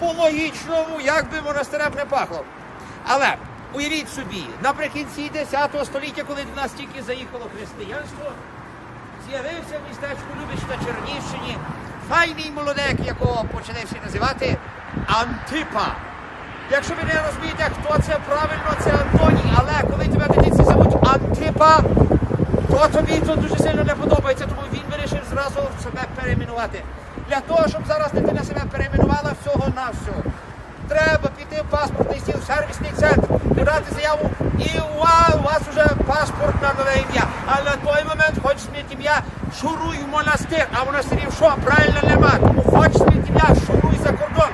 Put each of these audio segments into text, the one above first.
по-логічному, як би монастирем не пахло. Але уявіть собі, наприкінці 10 століття, коли до нас тільки заїхало християнство, з'явився в містечку Любич на Чернігівщині файний молодек, якого почали всі називати Антипа. Якщо ви не розумієте, хто це правильно, це Антоній, але коли тебе дитинці зовуть Антипа, то тобі це дуже сильно не подобається, тому він вирішив зразу себе перейменувати. Для того, щоб зараз дитина себе перейменувала всього на всього. Треба піти в паспортний стіл, в сервісний центр, подати заяву, і вау, у вас вже паспорт на нове ім'я. А на той момент хочеш змінити ім'я, шуруй в монастир, а монастирів що? Правильно нема. Хочеш змінити ім'я, шуруй за кордон.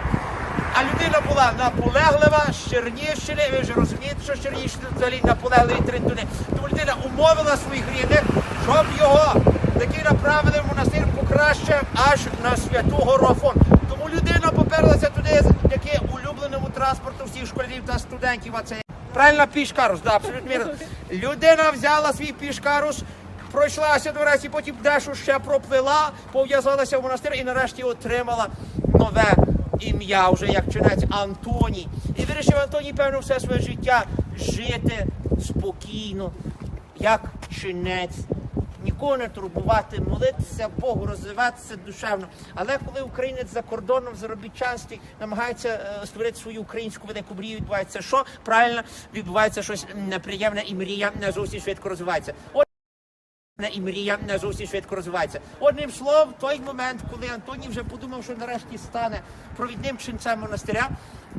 А людина була наполеглива з Чернігівщини. Ви вже розумієте, що з Чернігівщини взагалі наполегливі тринтуни. Тому людина умовила своїх рідних, щоб його таки направили в монастир покраще аж на святу Горофон. Тому людина поперлася туди таки улюбленому транспорту всіх школярів та студентів. А це правильно пішкарус, да, абсолютно вірно. Людина взяла свій пішкарус. Пройшлася до речі, потім дещо ще проплила, пов'язалася в монастир і нарешті отримала нове ім'я, вже як чинець Антоній. І вирішив Антоній, певно, все своє життя жити спокійно, як чинець. Нікого не турбувати, молитися Богу, розвиватися душевно. Але коли українець за кордоном в заробітчанстві намагається е, створити свою українську велику мрію, відбувається що? Правильно, відбувається щось неприємне і мрія не зовсім швидко розвивається. І мрія не зовсім швидко розвивається. Одним словом, той момент, коли Антоній вже подумав, що нарешті стане провідним чинцем монастиря,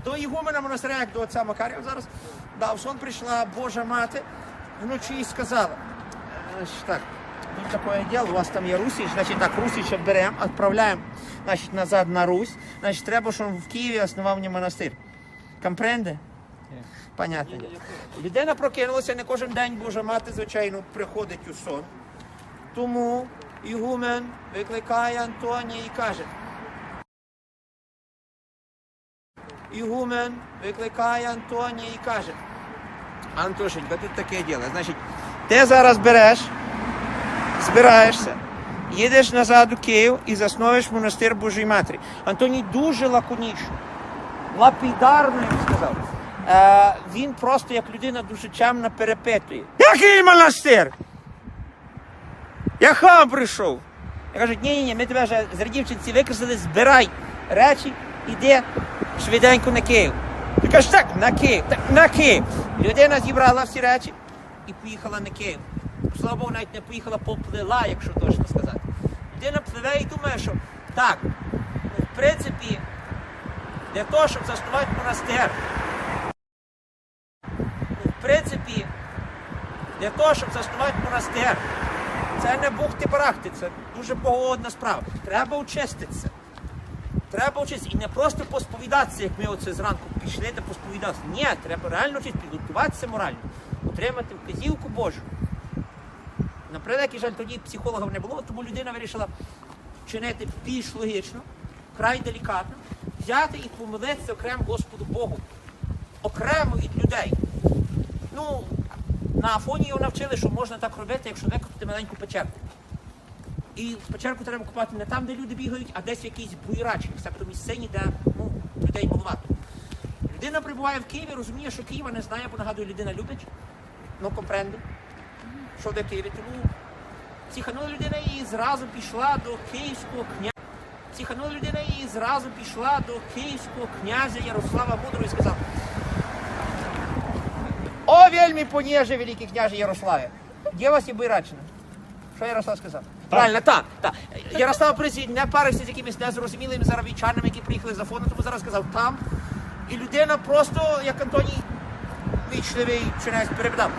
до ігумена монастиря, як до отця Макарія зараз, да, в сон прийшла Божа мати вночі і сказала, так, тут такое дело, у вас там є Русіч, значить так, Русіча беремо, відправляємо значить, назад на Русь, значить треба, щоб в Києві основав мені монастир. Компренде? Понятно. Людина прокинулася не кожен день, Божа мати, звичайно, приходить у сон. Тому Ігумен викликає Антонія і каже. Ігумен викликає Антонія і каже. Антошенька, тут таке діло. Значить, ти зараз береш, збираєшся, їдеш назад у Київ і засновиш монастир Божої Матері. Антоній дуже лаконічно, лапідарно, я б сказав. Е, він просто як людина дуже чемна перепитує. Який монастир? Я хам прийшов. Я кажуть, ні, ні, ні, ми тебе вже з радівчинці викреслили, збирай речі, іди швиденько на Київ. Ти кажеш, так, на Київ, так, на Київ. Людина зібрала всі речі і поїхала на Київ. Слава Богу, навіть не поїхала, поплила, якщо точно сказати. Людина пливе і думає, що так, ну, в принципі, для того, щоб заснувати монастир, ну, в принципі, для того, щоб заснувати монастир, це не бухти-барахти, це дуже погодна справа. Треба очиститися. Треба вчитися. І не просто посповідатися, як ми оце зранку пішли та посповідатися. Ні, треба реально вчитися, підготуватися морально, отримати вказівку Божу. На превеликий жаль, тоді психологів не було, тому людина вирішила чинити більш логічно, край делікатно, взяти і помолитися окремо Господу Богу, окремо від людей. Ну, на Афоні його навчили, що можна так робити, якщо викопати маленьку печерку. І печерку треба купати не там, де люди бігають, а десь в якійсь буйрачі, себто місцині, де ну, людей багато. Людина прибуває в Києві, розуміє, що Києва не знає, бо нагадує, людина любить, ну компренде, що де Тому психанула людина і зразу пішла до київського князя. Психанула людина і зразу пішла до київського князя Ярослава Мудрого і сказала, о, вельми поніже, великий княже Ярославе. Де вас є Буйрачина? Що Ярослав сказав? Правильно, так, так. Ярослав Присід не парився з якимись незрозумілими заробітчанами, які приїхали за фону, тому зараз сказав там. І людина просто, як Антоній, вічливий чинець перепитав.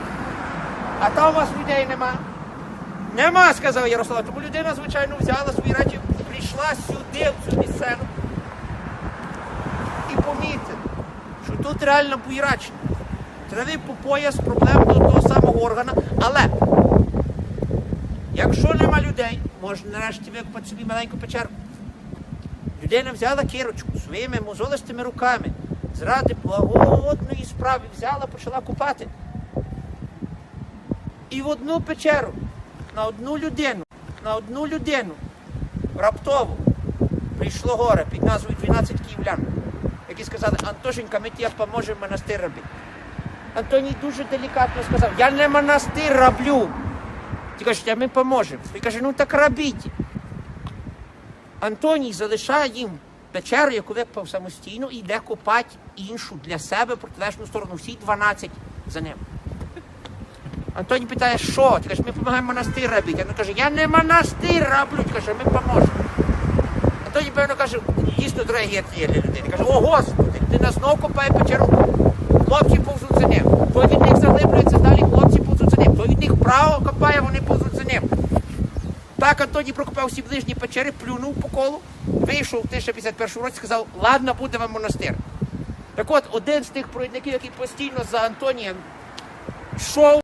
А там у вас людей нема? Нема, сказав Ярослав. Тому людина, звичайно, взяла свої речі, прийшла сюди, в цю місцину. І помітила, що тут реально буйрачина. Трави по пояс проблем до того самого органа, але якщо нема людей, можна нарешті викопати собі маленьку печерку. Людина взяла кірочку своїми мозолистими руками, зради благодної справи взяла, почала купати. І в одну печеру, на одну людину, на одну людину раптово прийшло горе під назвою 12 київлян. сказали, Антошенька, ми тебе поможемо монастир робити. Антоній дуже делікатно сказав, я не монастир роблю. Ті кажуть, а ми поможемо. Він каже, ну так робіть. Антоній залишає їм печеру, яку викопав самостійно, і йде копати іншу для себе протилежну сторону. Всі 12 за ним. Антоній питає, що? Ти кажеш, ми допомагаємо монастир робити. Він каже, я не монастир роблю. Ти каже, ми поможемо. Антоній, певно, каже, дійсно дорогі є для людини. Каже, о Господи, ти нас знов копає печеру. Хлопці повзуть за ним. Той від них заглиблюється, далі хлопці повзуть за ним. Той від них право копає, вони повзуть за ним. Так Антоній прокопав всі ближні печери, плюнув по колу, вийшов в 1051 році, сказав, ладно, буде вам монастир. Так от, один з тих провідників, який постійно за Антонієм йшов,